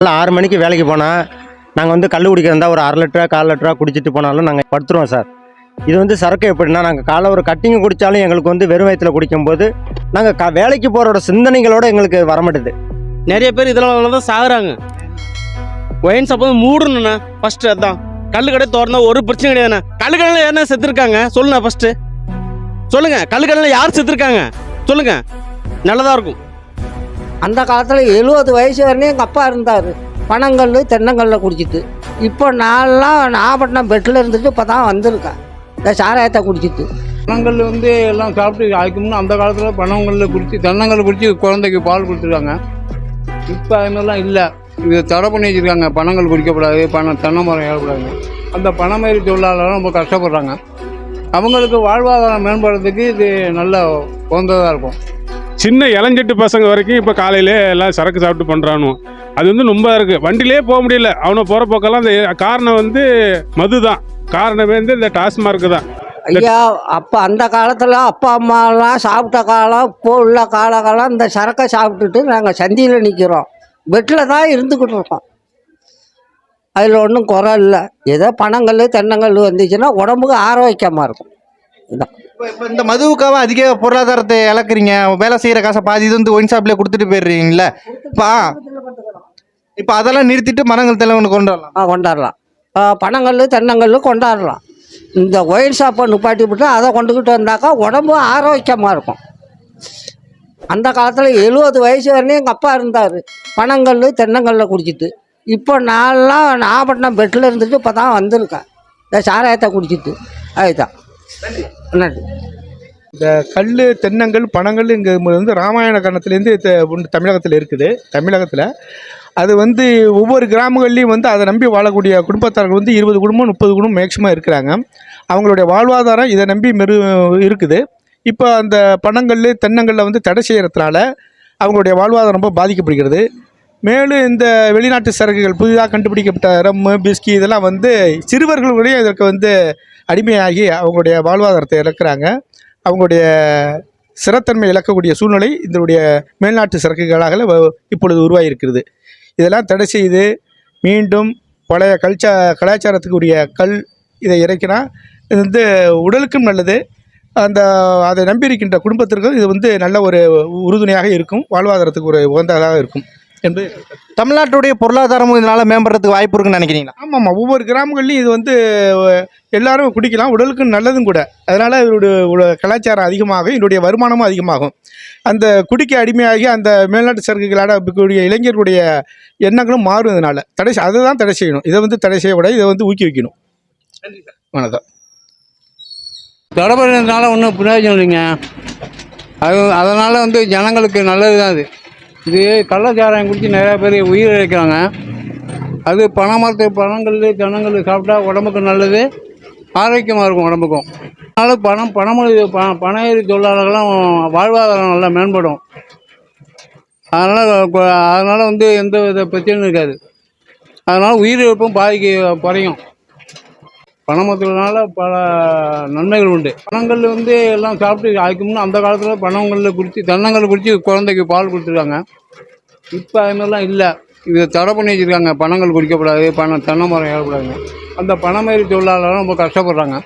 காலைல ஆறு மணிக்கு வேலைக்கு போனால் நாங்கள் வந்து கல் குடிக்கிறதா ஒரு அரை லிட்டரா கால் லிட்டரா குடிச்சிட்டு போனாலும் நாங்கள் படுத்துருவோம் சார். இது வந்து சரக்கு எப்படின்னா நாங்கள் காலை ஒரு கட்டிங்கு குடித்தாலும் எங்களுக்கு வந்து வெறும் வயத்தில் குடிக்கும்போது நாங்கள் க வேலைக்கு போகிறோட சிந்தனைகளோடு எங்களுக்கு வர மாட்டேது நிறைய பேர் இதெல்லாம் தான் சாகுறாங்க. ஒயின் ஷாப் மூடணுண்ணா ஃபஸ்ட்டு அதான். கல்லு கடை திறந்தா ஒரு பிரச்சனை கிடையாதுண்ணா. கல் கடையில் யாருன்னா செத்துருக்காங்க? சொல்லுண்ணா ஃபஸ்ட்டு சொல்லுங்கள் கல் கடையில் யார் செத்துருக்காங்க? சொல்லுங்கள் நல்லதாக இருக்கும். அந்த காலத்தில் எழுபது வயசு வரையும் எங்கள் அப்பா இருந்தார். பனங்கல் தென்னங்கல்ல குடிச்சிட்டு. இப்போ நான்லாம் நாகப்பட்டினம் பெட்டில் இருந்துட்டு இப்போ தான் வந்திருக்கேன். இந்த சாராயத்தை குடிச்சிட்டு. பனங்கல் வந்து எல்லாம் சாப்பிட்டு அதுக்கு அந்த காலத்தில் பனங்கல்ல குடிச்சு தென்னங்கல் குடிச்சு குழந்தைக்கு பால் கொடுத்துருக்காங்க. இப்போ அது மாதிரிலாம் இல்லை. இது தடை பண்ணி வச்சுருக்காங்க. பணங்கள் குடிக்கக்கூடாது பணம் தென்னை மரம் ஏறக்கூடாது. அந்த பணமேறி தொழிலாளர்கள் ரொம்ப கஷ்டப்படுறாங்க. அவங்களுக்கு வாழ்வாதாரம் மேம்படுறதுக்கு இது நல்ல உகந்ததாக இருக்கும். சின்ன இளஞ்சட்டு பசங்க வரைக்கும் இப்போ காலையிலே எல்லாம் சரக்கு சாப்பிட்டு பண்ணுறானு அது வந்து ரொம்ப இருக்குது வண்டியிலே போக முடியல. அவனை போகிற போக்கெல்லாம் அந்த காரணம் வந்து மது தான். காரணமே வந்து இந்த டாஸ்மார்க் தான். ஐயா அப்போ அந்த காலத்தில் அப்பா அம்மாலாம் சாப்பிட்ட காலம் இப்போ உள்ள காலகாலம் இந்த சரக்கை சாப்பிட்டுட்டு நாங்கள் சந்தியில் நிற்கிறோம் பெட்டில் தான் இருந்துக்கிட்டு இருக்கோம். அதில் ஒன்றும் குறை இல்லை. ஏதோ பனங்கல் தென்னங்கல் வந்துச்சுன்னா உடம்புக்கு ஆரோக்கியமாக இருக்கும். இதான். இப்போ இந்த மதுவுக்காக அதிக பொருளாதாரத்தை இழக்கிறீங்க. வேலை செய்கிற காசை பாதி இது வந்து ஒயின் ஷாப்லேயே கொடுத்துட்டு போயிடுறீங்களே இப்போ இப்போ அதெல்லாம் நிறுத்திட்டு மரங்கள் தலைவனு கொண்டு வரலாம் ஆ கொண்டாடலாம். பனங்கல் தென்னங்கல் கொண்டாடலாம். இந்த ஒயின் ஷாப்பை நிப்பாட்டி விட்டு அதை கொண்டுக்கிட்டு வந்தாக்கா உடம்பு ஆரோக்கியமாக இருக்கும். அந்த காலத்தில் எழுபது வயசு வரையும் எங்கள் அப்பா இருந்தார். பனங்கல் தென்னங்கல்ல குடிச்சிட்டு. இப்போ நான்லாம் நாகப்பட்டினம் பெட்டில் இருந்துட்டு இப்போ தான் வந்திருக்கேன். இந்த சாராயத்தை குடிச்சிட்டு. அதுதான். நன்றி இந்த கல் தென்னங்கள் பனங்கள் இங்கே வந்து ராமாயண காலத்துலேருந்து தமிழகத்தில் இருக்குது. தமிழகத்தில். அது வந்து ஒவ்வொரு கிராமங்கள்லேயும் வந்து அதை நம்பி வாழக்கூடிய குடும்பத்தார்கள் வந்து இருபது குடும்பம் முப்பது குடும்பம் மேக்சிமம் இருக்கிறாங்க. அவங்களுடைய வாழ்வாதாரம் இதை நம்பி மெரு இருக்குது. இப்போ அந்த பணங்கள் தென்னங்களில் வந்து தடை செய்கிறதுனால அவங்களுடைய வாழ்வாதாரம் ரொம்ப பாதிக்கப்படுகிறது. மேலும் இந்த வெளிநாட்டு சரக்குகள் புதிதாக கண்டுபிடிக்கப்பட்ட ரம்மு பிஸ்கி இதெல்லாம் வந்து சிறுவர்களுடைய இதற்கு வந்து அடிமையாகி அவங்களுடைய வாழ்வாதாரத்தை இழக்கிறாங்க. அவங்களுடைய சிறத்தன்மை இழக்கக்கூடிய சூழ்நிலை இதனுடைய மேல்நாட்டு சரக்குகளாக வ- இப்பொழுது உருவாகியிருக்கிறது. இதெல்லாம் தடை செய்து மீண்டும் பழைய கல்ச்சா கலாச்சாரத்துக்கு உரிய கல் இதை இறக்கினா இது வந்து உடலுக்கும் நல்லது. அந்த அதை நம்பியிருக்கின்ற குடும்பத்திற்கும் இது வந்து நல்ல ஒரு உறுதுணையாக இருக்கும். வாழ்வாதாரத்துக்கு ஒரு உகந்ததாக இருக்கும். என்பது தமிழ்நாட்டுடைய பொருளாதாரமும் இதனால மேம்படுறதுக்கு வாய்ப்பு இருக்குன்னு நினைக்கிறீங்களா? ஆமாம் ஆமாம் ஒவ்வொரு கிராமங்கள்லையும் இது வந்து எல்லாரும் குடிக்கலாம் உடலுக்கு நல்லதும் கூட. அதனால் உட- கலாச்சாரம் அதிகமாகும் இதனுடைய வருமானமும் அதிகமாகும். அந்த குடிக்க அடிமையாகி அந்த மேல்நாட்டு சரக்குகளால் இருக்கக்கூடிய இளைஞர்களுடைய எண்ணங்களும் மாறும் இதனால். தடை அதை தான் தடை செய்யணும். இதை வந்து தடை செய்யக்கூடாது இதை வந்து ஊக்குவிக்கணும் வணக்கம். தடை ஒன்றும் பிரயோஜனம் இல்லைங்க. அது அதனால் வந்து ஜனங்களுக்கு நல்லது தான் அது. இது கள்ளச்சாராயம் குடித்து நிறையா பேர் உயிர் இழக்கிறாங்க. அது பனைமரத்து பழங்கள் ஜனங்கள் சாப்பிட்டா உடம்புக்கு நல்லது ஆரோக்கியமாக இருக்கும் உடம்புக்கும். அதனால் பணம் பணமொழி ப பனையேறி தொழிலாளர்கள்லாம் வாழ்வாதாரம் நல்லா மேம்படும். அதனால் அதனால் வந்து எந்த வித பிரச்சனையும் இருக்காது. அதனால் உயிரிழப்பும் பாதிக்க குறையும். பனைமரத்துனால பல நன்மைகள் உண்டு. பனங்கள் வந்து எல்லாம் சாப்பிட்டு அதுக்கு முன்னே அந்த காலத்தில் பனங்களில் குடிச்சு தென்னங்கல் குடிச்சு குழந்தைக்கு பால் கொடுத்துருக்காங்க. இப்போ அது மாதிரிலாம் இல்லை. இது தடை பண்ணி வச்சுருக்காங்க. பனங்கள் குடிக்கக்கூடாது பணம் தென்னை மரம் ஏறக்கூடாதுங்க அந்த பனைமேரி தொழிலாளர்கள் ரொம்ப கஷ்டப்படுறாங்க.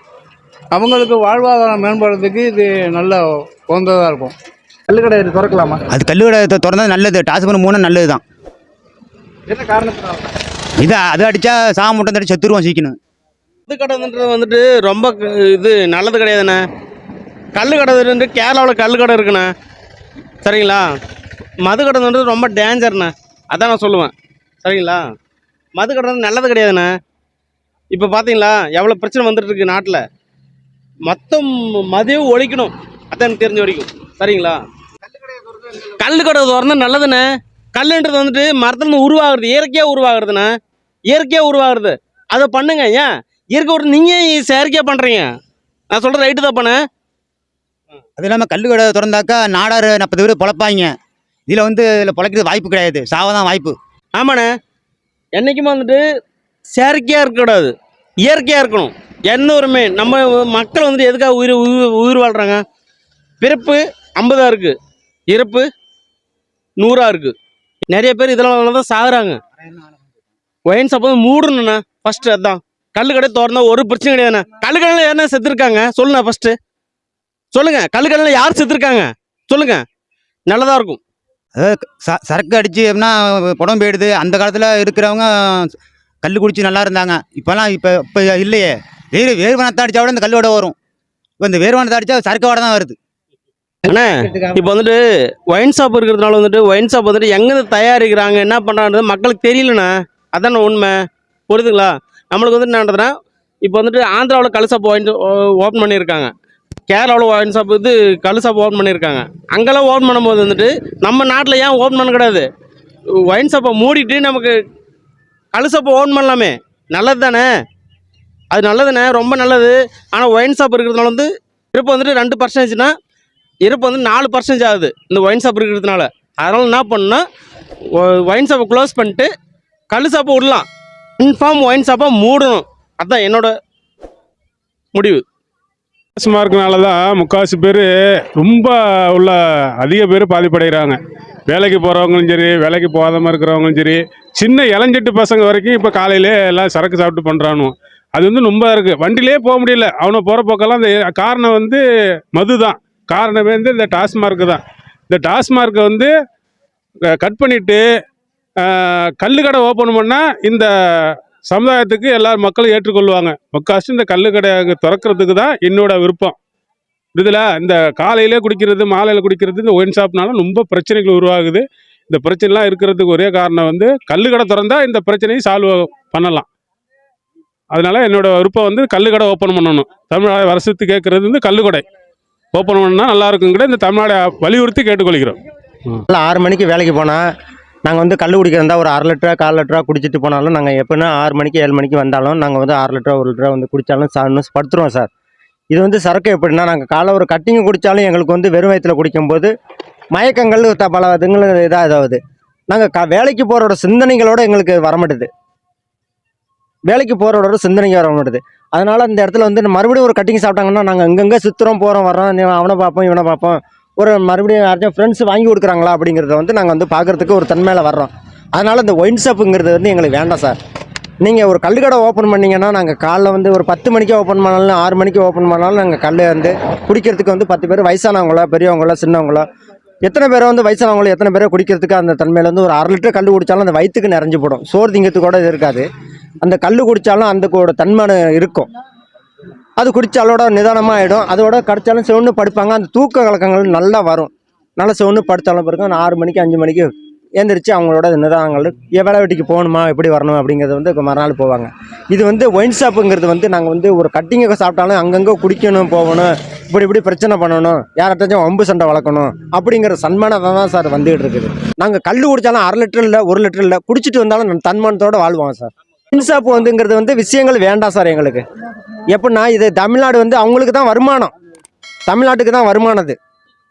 அவங்களுக்கு வாழ்வாதாரம் மேம்படுறதுக்கு இது நல்ல உகந்ததாக இருக்கும். கல்லுக்கடை திறக்கலாமா? அது கல்லுக்கடை திறந்தா நல்லது. டாஸ் பண்ண மூணு நல்லது தான் என்ன காரணத்தினால? இது அது அடித்தா சாக முட்டை தட்டி செத்துருவோம் சீக்கணும் மது கடைன்றது வந்துட்டு ரொம்ப இது நல்லது கிடையாதுண்ணே. கல் கடை கேரளாவில் கல் கடை இருக்குண்ணே. சரிங்களா? மது கடைன்றது ரொம்ப டேஞ்சர்ண்ணே அதான் நான் சொல்லுவேன். சரிங்களா? மது கடை நல்லது கிடையாதுண்ணே. இப்போ பார்த்தீங்களா எவ்வளோ பிரச்சனை வந்துட்டு இருக்கு நாட்டில். மொத்தம் மதியம் ஒழிக்கணும். அதான் எனக்கு தெரிஞ்ச வரைக்கும். சரிங்களா? கல் கடை திறந்தா நல்லதுண்ணே. கல்லுன்றது வந்துட்டு மரத்துலேருந்து உருவாகுறது இயற்கையாக உருவாகிறதுண்ணே. இயற்கையாக உருவாகுறது. அதை பண்ணுங்க ஏன்? இயற்கை ஒரு நீங்கள் செயற்கையாக பண்ணுறீங்க நான் சொல்கிற ரைட்டு தாப்பாண்ணே அது இல்லாமல் கல்லுக்கடை திறந்தாக்கா நாடார் நாற்பது பேர் பொழப்பாங்க. இதில் வந்து இதில் பொழைக்கிறது வாய்ப்பு கிடையாது. சாவதான் வாய்ப்பு. ஆமாண்ணே. என்றைக்குமே வந்துட்டு செயற்கையாக இருக்கக்கூடாது. இயற்கையாக இருக்கணும். எந்த ஒருமே நம்ம மக்கள் வந்துட்டு எதுக்காக உயிர் உயிர் உயிர் வாழ்கிறாங்க பிறப்பு ஐம்பதாக இருக்குது இறப்பு நூறாக இருக்குது நிறைய பேர் இதெல்லாம் தான் சாகுறாங்க. ஒயின் வந்து மூடணுண்ணா ஃபர்ஸ்ட் அதான். கல்லு கடை திறந்தா ஒரு பிரச்சனை கிடையாதுண்ணா. கல்லு கடையில் யாருன்னா செத்துருக்காங்க? சொல்லுண்ணா ஃபர்ஸ்ட் சொல்லுங்க கல்லு கடையில் யார் செத்துருக்காங்க? சொல்லுங்க. நல்லதா இருக்கும். அதாவது ச சரக்கு அடித்து அப்படின்னா புடம் போயிடுது அந்த காலத்தில் இருக்கிறவங்க கல் குடிச்சு நல்லா இருந்தாங்க. இப்போலாம் இப்போ இப்போ இல்லையே. வேறு வேர்வனத்தை அடித்தா கூட இந்த கல்லோட வரும். இப்போ இந்த வேர்வனத்தை அடித்தா சரக்கோட தான் வருது. அண்ணா இப்போ வந்துட்டு ஒயின் ஷாப் இருக்கிறதுனால வந்துட்டு ஒயின் ஷாப் வந்துட்டு எங்கேருந்து தயாரிக்கிறாங்க என்ன பண்ணுறாங்கிறது மக்களுக்கு தெரியலண்ணா. அதான உண்மை. புரியுதுங்களா? நம்மளுக்கு வந்துட்டு என்னன்றதுன்னா இப்போ வந்துட்டு ஆந்திராவில் கல் ஷாப் ஒயின் ஓப்பன் பண்ணியிருக்காங்க. கேரளாவில் ஒயின் ஷாப் இது கல் ஷாப் ஓப்பன் பண்ணியிருக்காங்க. அங்கெல்லாம் ஓப்பன் பண்ணும்போது வந்துட்டு நம்ம நாட்டில் ஏன் ஓப்பன் பண்ண கிடையாது? ஒயின் ஷாப்பை மூடிட்டு நமக்கு கல் ஷாப்பை ஓப்பன் பண்ணலாமே. நல்லது தானே? அது நல்லதுண்ணே ரொம்ப நல்லது. ஆனால் ஒயின் ஷாப் இருக்கிறதுனால வந்து இருப்பு வந்துட்டு ரெண்டு பர்சன்டேஜ்னா இருப்பு வந்து நாலு பர்சன்டேஜ் ஆகுது இந்த ஒயின் ஷாப் இருக்கிறதுனால. அதனால் என்ன பண்ணணும்னா ஒயின் ஷாப்பை க்ளோஸ் பண்ணிட்டு கல் ஷாப்பை விடலாம். இன்ஃபார்ம் ஒயின் ஷாப்பாக மூடணும். அதுதான் என்னோட முடிவு. மோசமாக இருக்கனால தான் முக்கால்வாசி பேர் ரொம்ப உள்ள அதிக பேர் பாதிப்படைகிறாங்க. வேலைக்கு போகிறவங்களும் சரி வேலைக்கு போகாதமாக இருக்கிறவங்களும் சரி சின்ன இளஞ்சிட்டு பசங்க வரைக்கும் இப்போ காலையிலே எல்லாம் சரக்கு சாப்பிட்டு பண்ணுறானுவோ அது வந்து ரொம்ப இருக்குது வண்டியிலே போக முடியல. அவனை போகிற போக்கெல்லாம் அந்த காரணம் வந்து மது தான். காரணமே வந்து இந்த டாஸ்மார்க்கு தான். இந்த டாஸ்மார்க்கை வந்து கட் பண்ணிவிட்டு கல் கடை ஓப்பன் பண்ணால் இந்த சமுதாயத்துக்கு எல்லா மக்களும் ஏற்றுக்கொள்வாங்க. முக்காசு இந்த கல்லு கடை திறக்கிறதுக்கு தான் என்னோட விருப்பம். இதில் இந்த காலையிலே குடிக்கிறது மாலையில் குடிக்கிறது இந்த ஒயின் ஷாப்னால ரொம்ப பிரச்சனைகள் உருவாகுது. இந்த பிரச்சனைலாம் இருக்கிறதுக்கு ஒரே காரணம் வந்து கல்லுக்கடை கடை இந்த பிரச்சனையை சால்வ் பண்ணலாம். அதனால் என்னோடய விருப்பம் வந்து கல்லுக்கடை கடை ஓப்பன் பண்ணணும். தமிழ்நாடு வருஷத்து கேட்குறது வந்து கல்லுக்கடை. ஓப்பன் பண்ணால் நல்லா இருக்குங்கிற இந்த தமிழ்நாடு வலியுறுத்தி கேட்டுக்கொள்கிறோம். ஆறு மணிக்கு வேலைக்கு போனால் நாங்கள் வந்து கல் குடிக்கிறதா ஒரு அரை லிட்டரா கால் லிட்டரா குடிச்சிட்டு போனாலும் நாங்கள் எப்போனா ஆறு மணிக்கு ஏழு மணிக்கு வந்தாலும் நாங்கள் வந்து அரை லிட்டரா ஒரு லிட்டரா வந்து குடித்தாலும் சாப்பிட்டு படுத்துருவோம் சார். இது வந்து சரக்கு எப்படின்னா நாங்கள் காலை ஒரு கட்டிங் குடித்தாலும் எங்களுக்கு வந்து வெறும் வயிற்றுல குடிக்கும்போது மயக்கங்கள் த- பல இதுங்களும் இதாக இதாகுது. நாங்கள் க வேலைக்கு போகிறோட சிந்தனைகளோட எங்களுக்கு வரமாட்டுது. வேலைக்கு போகிறோட சிந்தனைக்கு வர மாட்டுது. அதனால் இந்த இடத்துல வந்து மறுபடியும் ஒரு கட்டிங் சாப்பிட்டாங்கன்னா நாங்கள் அங்கங்கே சுற்றுறோம் போகிறோம் வரோம் அவனை பார்ப்போம் இவனை பார்ப்போம். ஒரு மறுபடியும் யாராச்சும் ஃப்ரெண்ட்ஸ் வாங்கி கொடுக்குறாங்களா அப்படிங்கிறத வந்து நாங்கள் வந்து பார்க்குறதுக்கு ஒரு தன்மையில் வர்றோம். அதனால் இந்த ஒயின் ஷாப்புங்கிறது வந்து எங்களுக்கு வேண்டாம் சார். நீங்கள் ஒரு கல் கடை ஓப்பன் பண்ணிங்கன்னா நாங்கள் காலைல வந்து ஒரு பத்து மணிக்கு ஓப்பன் பண்ணாலும் ஆறு மணிக்கு ஓப்பன் பண்ணாலும் நாங்கள் கல் வந்து குடிக்கிறதுக்கு வந்து பத்து பேர் வயசானவங்களோ பெரியவங்களோ சின்னவங்களோ எத்தனை பேரை வந்து வயசானவங்களோ எத்தனை பேரை குடிக்கிறதுக்கு அந்த தன்மையில் வந்து ஒரு அரை லிட்டர் கல் குடித்தாலும் அந்த வயிற்றுக்கு நிறைஞ்சு போடும். சோறு திங்கிறதுக்கு கூட இது இருக்காது. அந்த கல் குடித்தாலும் அந்த கூட தன்மை இருக்கும். அது குடித்தாலோட நிதானமாக ஆகிடும் அதோட கடிச்சாலும் சிவன்னு படுப்பாங்க. அந்த தூக்க கலக்கங்கள் நல்லா வரும். நல்லா சிவன்னு படுத்தாலும் பிறகு அந்த ஆறு மணிக்கு அஞ்சு மணிக்கு எழுந்திரிச்சு அவங்களோட நிதானங்கள் எவ்வளோ வீட்டுக்கு போகணுமா? எப்படி வரணும்? அப்படிங்கிறது வந்து மறுநாள் போவாங்க. இது வந்து ஒயின் ஷாப்புங்கிறது வந்து நாங்கள் வந்து ஒரு கட்டிங்கை சாப்பிட்டாலும் அங்கங்கே குடிக்கணும் போகணும் இப்படி இப்படி பிரச்சனை பண்ணணும் யார்கிட்டச்சும் வம்பு சண்டை வளர்க்கணும் அப்படிங்கிற சன்மானம் தான் சார் வந்துகிட்டு இருக்குது. நாங்கள் கல் குடித்தாலும் அரை லிட்டர் இல்லை ஒரு லிட்டர் இல்லை குடிச்சிட்டு வந்தாலும் தன்மானத்தோடு வாழ்வோம் சார். மின்சாப்பு வந்துங்கிறது வந்து விஷயங்கள் வேண்டாம் சார் எங்களுக்கு. எப்படின்னா இது தமிழ்நாடு வந்து அவங்களுக்கு தான் வருமானம். தமிழ்நாட்டுக்கு தான் வருமானம் அது.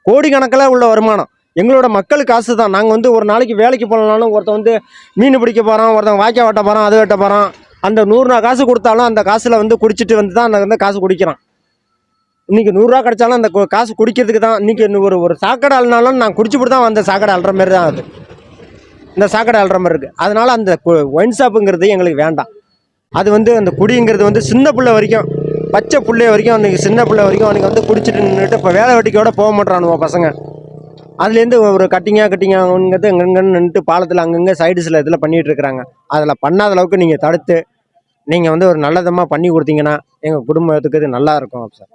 கோடிக்கணக்கில் உள்ள வருமானம். எங்களோட மக்கள் காசு தான். நாங்கள் வந்து ஒரு நாளைக்கு வேலைக்கு போகலனாலும் ஒருத்தன் வந்து மீன் பிடிக்க போகிறான் ஒருத்தன் வாய்க்கா வெட்ட போகிறான் அது வெட்ட போகிறான் அந்த நூறுரூவா காசு கொடுத்தாலும் அந்த காசில் வந்து குடிச்சிட்டு வந்து தான் அந்த வந்து காசு குடிக்கிறான் இன்றைக்கி நூறுரூவா கிடைச்சாலும் அந்த கு- காசு குடிக்கிறதுக்கு தான் இன்றைக்கி ஒரு ஒரு சாக்கடை அழுனாலும் நான் குடிச்சுட்டு தான் வந்த சாக்கடை அல்ற மாதிரி தான் அது. இந்த சாக்கடை அல்ற மாதிரி இருக்குது அதனால் அந்த ஒயின் ஷாப்புங்கிறது எங்களுக்கு வேண்டாம். அது வந்து அந்த குடிங்கிறது வந்து சின்ன பிள்ளை வரைக்கும் பச்சை பிள்ளைய வரைக்கும் அன்றைக்கி சின்ன பிள்ளை வரைக்கும் அவனுக்கு வந்து குடிச்சிட்டு நின்றுட்டு இப்போ வேலை வெட்டிக்கோட போக மாட்டானுவோ பசங்க. அதுலேருந்து ஒரு கட்டிங்காக கட்டிங்காங்கிறது எங்கெங்கன்னு நின்றுட்டு பாலத்தில் அங்கங்கே சைடுஸில் இதில் பண்ணிகிட்டு இருக்கிறாங்க. அதில் பண்ணாத அளவுக்கு நீங்கள் தடுத்து நீங்கள் வந்து ஒரு நல்லதமாக பண்ணி கொடுத்தீங்கன்னா எங்கள் குடும்பத்துக்கு இது நல்லா இருக்கும் சார்